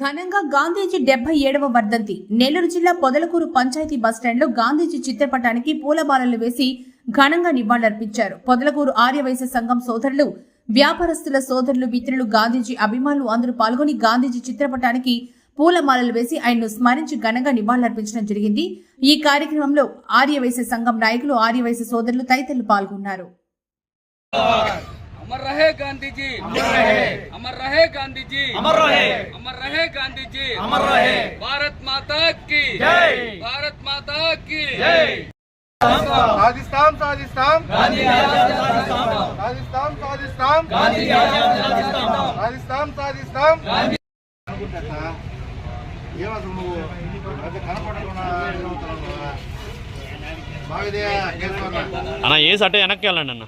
ఘనంగా గాంధీజీ డెబ్బై ఏడవ వర్ధంతి. నెల్లూరు జిల్లా పొదలకూరు పంచాయతీ బస్టాండ్లో గాంధీజీ చిత్రపటానికి పూలమాలలు వేసి ఘనంగా నివాళులర్పించారు. పొదలకూరు ఆర్యవైశ్య సంఘం సోదరులు వ్యాపారస్తుల సోదరులు మిత్రులు గాంధీజీ అభిమానులు అందరూ పాల్గొని గాంధీజీ చిత్రపటానికి పూలమాలలు వేసి ఆయన్ను స్మరించి ఘనంగా నివాళులర్పించడం జరిగింది. ఈ కార్యక్రమంలో ఆర్యవైశ్య సంఘం నాయకులు ఆర్యవైశ్య సోదరులు తదితరులు పాల్గొన్నారు. गांधी जी अमर रहे अमर रहे गांधी जी अमर रहे अमर रहे गांधी जी अमर रहे भारत माता की जय भारत माता की जय సాధిస్తాం సాధిస్తాం గాంధీ ఆశయాలను సాధిస్తాం సాధిస్తాం సాధిస్తాం గాంధీ ఆశయాలను సాధిస్తాం సాధిస్తాం సాధిస్తాం గాంధీ ఏమసలు నువ్వు అది కనపడకుండా ఏమవుతున్నావు? బాగుదే కేశవన్న అన్న ఏ సటే వెనక్కి వెళ్ళండి అన్న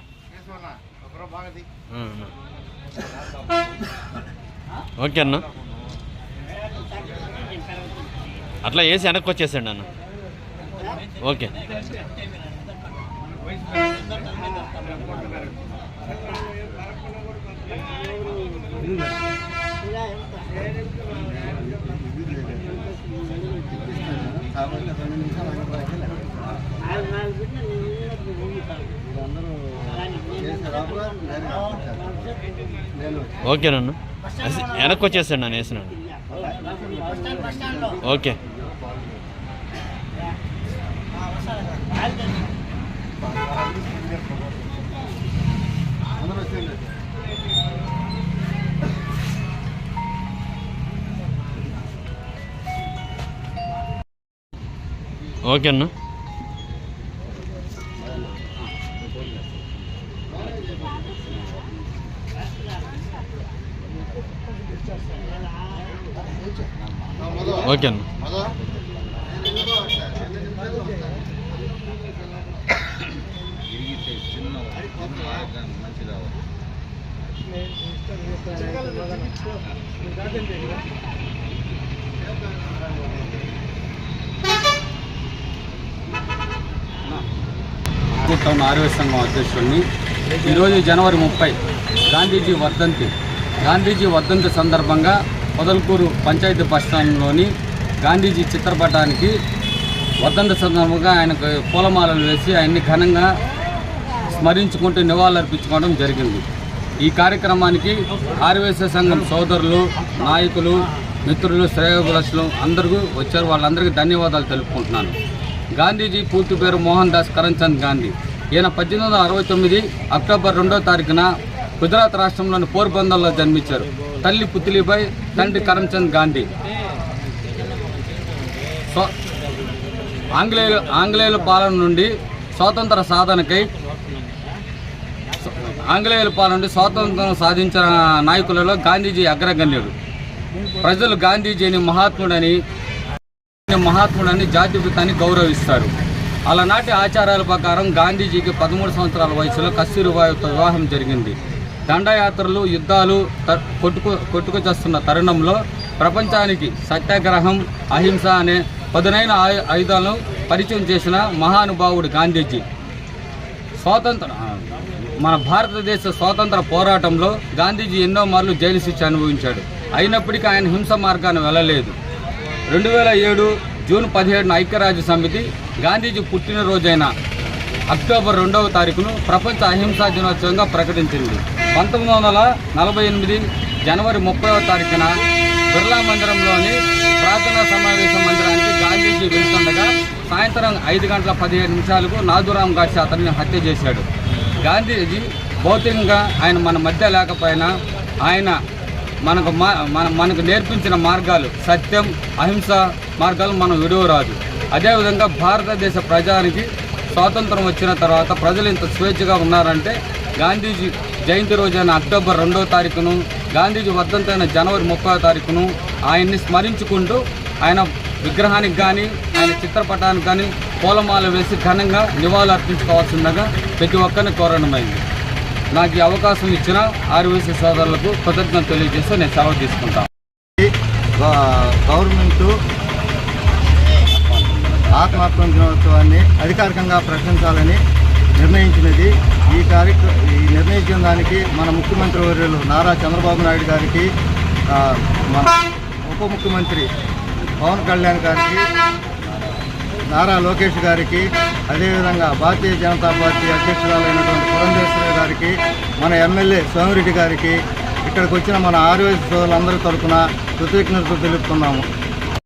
ఓకే అన్న. అట్లా వేసి వెనక్కి వచ్చేసండి అన్న. ఓకే. ఓకేనన్న అసి- వెనక్కి వచ్చేసండి నన్ను వేసినాను ఓకే. ఓకే అన్న ఓకే అన్న. టౌన్ ఆరోగ్య సంఘం అధ్యక్షుడిని ఈరోజు జనవరి ముప్పై గాంధీజీ వర్ధంతి. గాంధీజీ వర్ధంతి సందర్భంగా పొదలకూరు పంచాయతీ బస్టాండ్లోని గాంధీజీ చిత్రపటానికి వద్దంత సందర్భంగా ఆయనకు పూలమాలలు వేసి ఆయన్ని ఘనంగా స్మరించుకుంటూ నివాళులర్పించుకోవడం జరిగింది. ఈ కార్యక్రమానికి ఆర్వేశ సంఘం సోదరులు నాయకులు మిత్రులు శ్రేయోభిలాషులు అందరూ వచ్చారు. వాళ్ళందరికీ ధన్యవాదాలు తెలుపుకుంటున్నాను. గాంధీజీ పూర్తి పేరు మోహన్ దాస్ కరంచంద్ గాంధీ. ఈయన పద్దెనిమిది వందల అరవై తొమ్మిది అక్టోబర్ రెండో తారీఖున గుజరాత్ రాష్ట్రంలోని పోర్బందర్లో జన్మించారు. తల్లి పుత్లిబాయ్ తండ్రి కరమ్చంద్ గాంధీ. స్వ- ఆంగ్లేయులు ఆంగ్లేయుల పాలన నుండి స్వాతంత్ర సాధనకై ఆంగ్లేయుల పాలన నుండి స్వాతంత్రం సాధించిన నాయకులలో గాంధీజీ అగ్రగణ్యుడు. ప్రజలు గాంధీజీని మహాత్ముడని మహాత్ముడని జాతిపితాన్ని గౌరవిస్తారు. అలనాటి ఆచారాల ప్రకారం గాంధీజీకి పదమూడు సంవత్సరాల వయసులో కస్తూరిబాయితో వివాహం జరిగింది. దండయాత్రలు యుద్ధాలు త- కొట్టుకు కొట్టుకొచ్చేస్తున్న తరుణంలో ప్రపంచానికి సత్యాగ్రహం అహింస అనే పదునైన ఆయు- ఆయుధాలను పరిచయం చేసిన మహానుభావుడు గాంధీజీ. స్వాతంత్ర మన భారతదేశ స్వాతంత్ర పోరాటంలో గాంధీజీ ఎన్నో మార్లు జైలు శిక్ష అనుభవించాడు. అయినప్పటికీ ఆయన హింస మార్గాన్ని వెళ్ళలేదు. రెండు వేల ఏడు జూన్ పదిహేడున ఐక్యరాజ్య సమితి గాంధీజీ పుట్టినరోజైన అక్టోబర్ రెండవ తారీఖును ప్రపంచ అహింసా దినోత్సవంగా ప్రకటించింది. పంతొమ్మిది వందల నలభై ఎనిమిది జనవరి ముప్పైవ తారీఖున బిర్లా మందిరంలోని ప్రార్థనా సమావేశ మందిరానికి గాంధీజీ వెళ్తుండగా సాయంత్రం ఐదు గంటల పదిహేను నిమిషాలకు నాదురాం గాడ్సే అతన్ని హత్య చేశాడు. గాంధీజీ భౌతికంగా ఆయన మన మధ్య లేకపోయినా ఆయన మనకు మా మన మనకు నేర్పించిన మార్గాలు సత్యం అహింస మార్గాలు మనం విడవరాదు. అదేవిధంగా భారతదేశ ప్రజానికి స్వాతంత్రం వచ్చిన తర్వాత ప్రజలు ఇంత స్వేచ్ఛగా ఉన్నారంటే గాంధీజీ జయంతి రోజైన అక్టోబర్ రెండవ తారీఖును గాంధీజీ వర్ధంతైన జనవరి ముప్పై తారీఖును ఆయన్ని స్మరించుకుంటూ ఆయన విగ్రహానికి కానీ ఆయన చిత్రపటానికి కానీ పూలమాల వేసి ఘనంగా నివాళులు అర్పించుకోవాల్సిందిగా ప్రతి ఒక్కరిని కోరడమైంది. నాకు ఈ అవకాశం ఇచ్చిన ఆర్వీసీ సోదరులకు కృతజ్ఞత తెలియజేస్తూ నేను సెలవు తీసుకుంటాను గవర్నమెంట్ ఆత్మాత్మ దినోత్సవాన్ని అధికారికంగా ప్రకటించాలని నిర్ణయించినది. ఈ కార్యక్ర ఈ నిర్ణయించిన దానికి మన ముఖ్యమంత్రి వర్యులు నారా చంద్రబాబు నాయుడు గారికి మన ఉప ముఖ్యమంత్రి పవన్ కళ్యాణ్ గారికి నారా లోకేష్ గారికి అదేవిధంగా భారతీయ జనతా పార్టీ అధ్యక్షురాలైనటువంటి పురంధేశ్వరి గారికి మన ఎమ్మెల్యే సోమిరెడ్డి గారికి ఇక్కడికి వచ్చిన మన ఆరోగ్య సోదరులందరి తరపున కృతజ్ఞతలు తెలుపుతున్నాము.